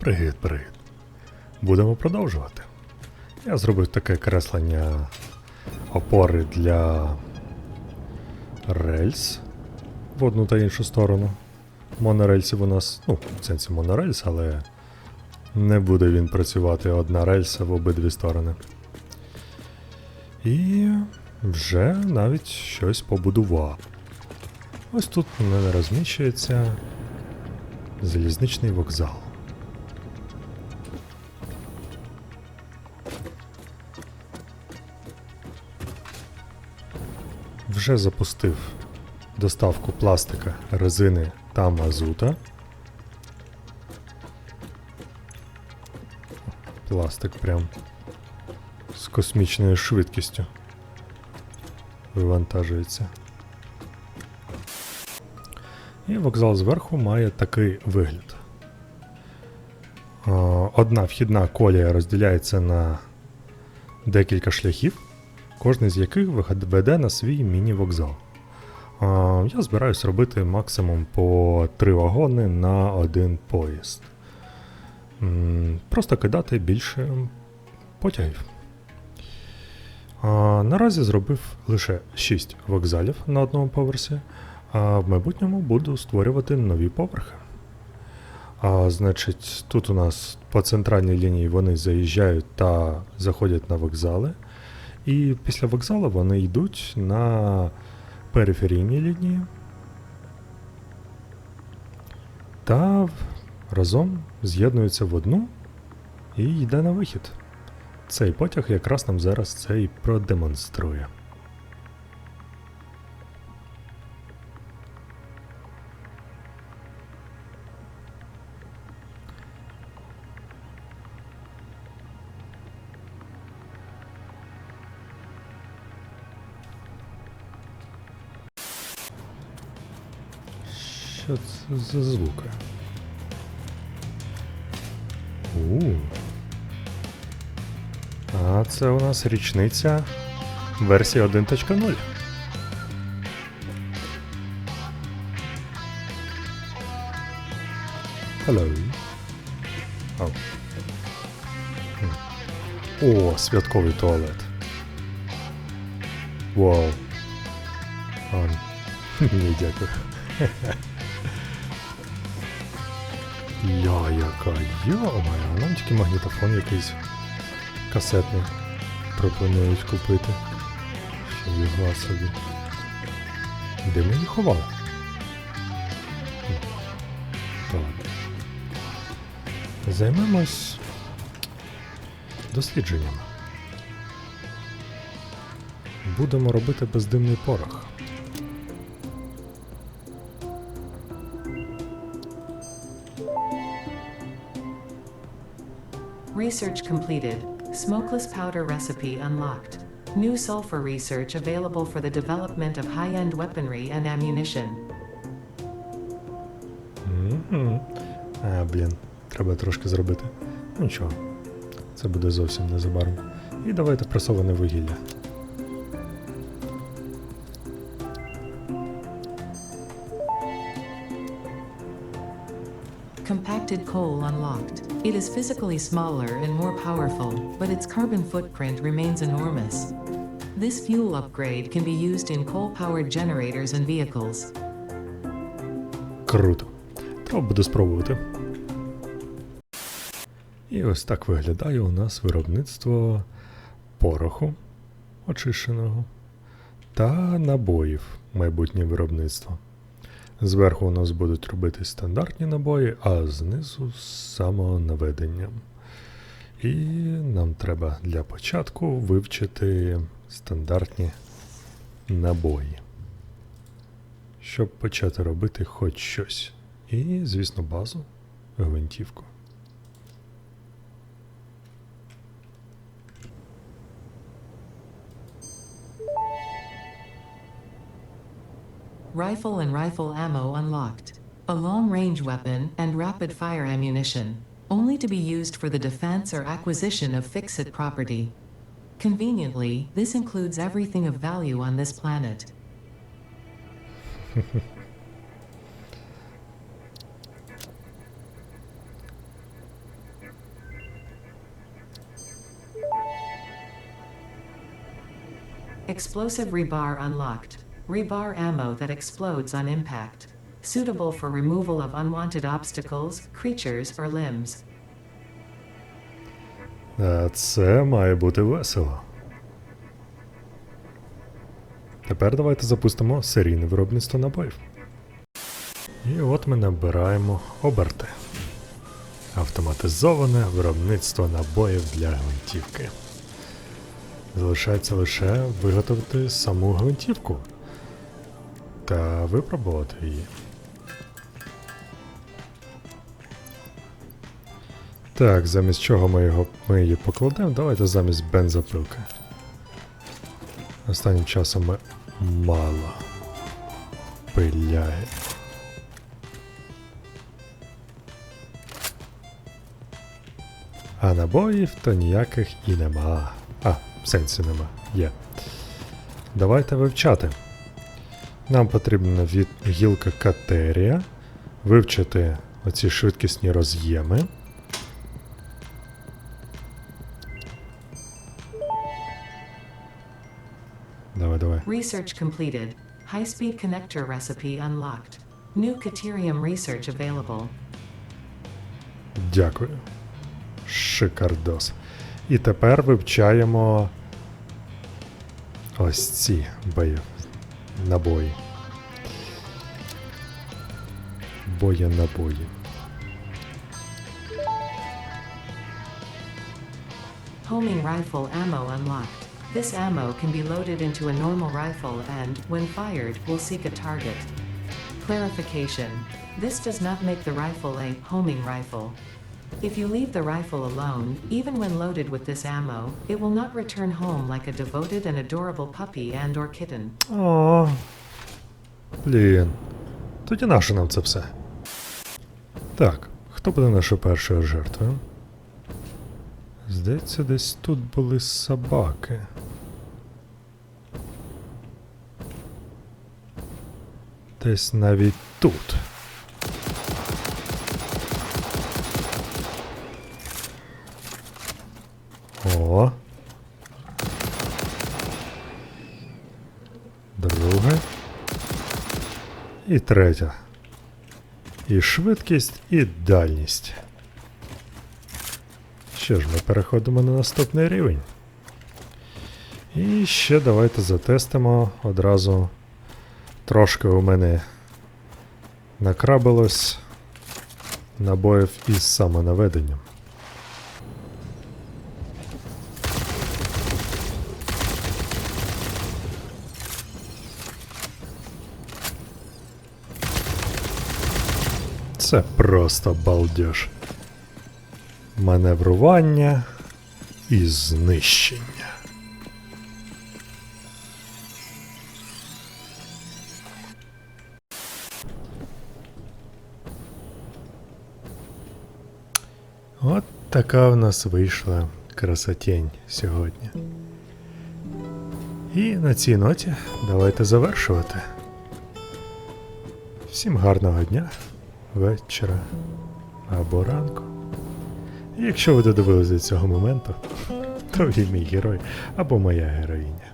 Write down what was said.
Привіт, привіт. Будемо продовжувати. Я зробив таке креслення опори для рельс в одну та іншу сторону. Монорельсів у нас, ну, в сенсі монорельс, але не буде він працювати одна рельса в обидві сторони. І вже навіть щось побудував. Ось тут у мене розміщується залізничний вокзал. Вже запустив доставку пластика, резини та мазута. Пластик прям з космічною швидкістю вивантажується. І вокзал зверху має такий вигляд. Одна вхідна колія розділяється на декілька шляхів, кожний з яких веде на свій міні-вокзал. Я збираюсь робити максимум по три вагони на один поїзд. Просто кидати більше потягів. Наразі зробив лише 6 вокзалів на одному поверсі, а в майбутньому буду створювати нові поверхи. А, значить, тут у нас по центральній лінії вони заїжджають та заходять на вокзали. І після вокзалу вони йдуть на периферійні лінії. Та разом з'єднуються в одну і йде на вихід. Цей потяг якраз нам зараз це і продемонструє. Що це за звуки? У. А це у нас річниця версії 1.0. Hello. Хм. О, святковий туалет. Вау. А, ні, дякую. Я яка йо-моє, нам тільки магнітофон якийсь касетний пропонують купити. Що його собі. Де ми їх ховали? Ладно. Займемось дослідженням. Будемо робити бездимний порох. Research completed. Smokeless powder recipe unlocked. New sulfur research available for the development of high-end weaponry and ammunition. Mm -hmm. А, блін, треба трошки зробити. Ну нічого, це буде зовсім незабаром. І давайте пресоване вугілля. Compacted coal unlocked. It is physically smaller and more powerful, but its carbon footprint remains enormous. This fuel upgrade can be used in coal-powered generators and vehicles. Круто. Треба буде спробувати. І ось так виглядає у нас виробництво пороху очищеного та набоїв майбутнє виробництво. Зверху у нас будуть робити стандартні набої, а знизу з самонаведенням. І нам треба для початку вивчити стандартні набої щоб почати робити хоч щось. І, звісно, базу, гвинтівку. rifle and rifle ammo unlocked, a long-range weapon, and rapid-fire ammunition, only to be used for the defense or acquisition of fix-it property. Conveniently, this includes everything of value on this planet. Explosive rebar unlocked. Rebar ammo that explodes on impact. Suitable for removal of unwanted obstacles, creatures, or limbs. Це має бути весело. Тепер давайте запустимо серійне виробництво набоїв. І от ми набираємо оберти. Автоматизоване виробництво набоїв для гвинтівки. Залишається лише виготовити саму гвинтівку та випробувати її. Так, замість чого ми, його, ми її покладемо, давайте замість бензопилки. Останнім часом ми мало пиляємо. А набоїв то ніяких і нема. А, сенсі нема. Є. Давайте вивчати. Нам потрібна від гілка катерія. Вивчити оці швидкісні роз'єми. Давай, давай. Research completed. High speed connector recipe unlocked. New Caterium research available. Дякую. Шикардос. І тепер вивчаємо ось ці бої. Набої. Боє набої. Homing rifle ammo unlocked. This ammo can be loaded into a normal rifle and, when fired, will seek a target. Clarification. This does not make the rifle a homing rifle. If you leave the rifle alone, even when loaded with this ammo, it will not return home like a devoted and adorable puppy and or kitten. О, блін. Тоді наше нам це все. Так, хто буде нашою першою жертвою? Здається, десь тут були собаки. Десь навіть тут. О. Друге. І третя. І швидкість, і дальність. Що ж, ми переходимо на наступний рівень. І ще давайте затестимо одразу. Трошки у мене накрабилось набоїв із самонаведенням. Це просто балдеж. Маневрування і знищення. От така в нас вийшла красотень сьогодні. І на цій ноті давайте завершувати. Всім гарного дня, вечора або ранку. Якщо ви додивилися до цього моменту, то ви мій герой або моя героїня.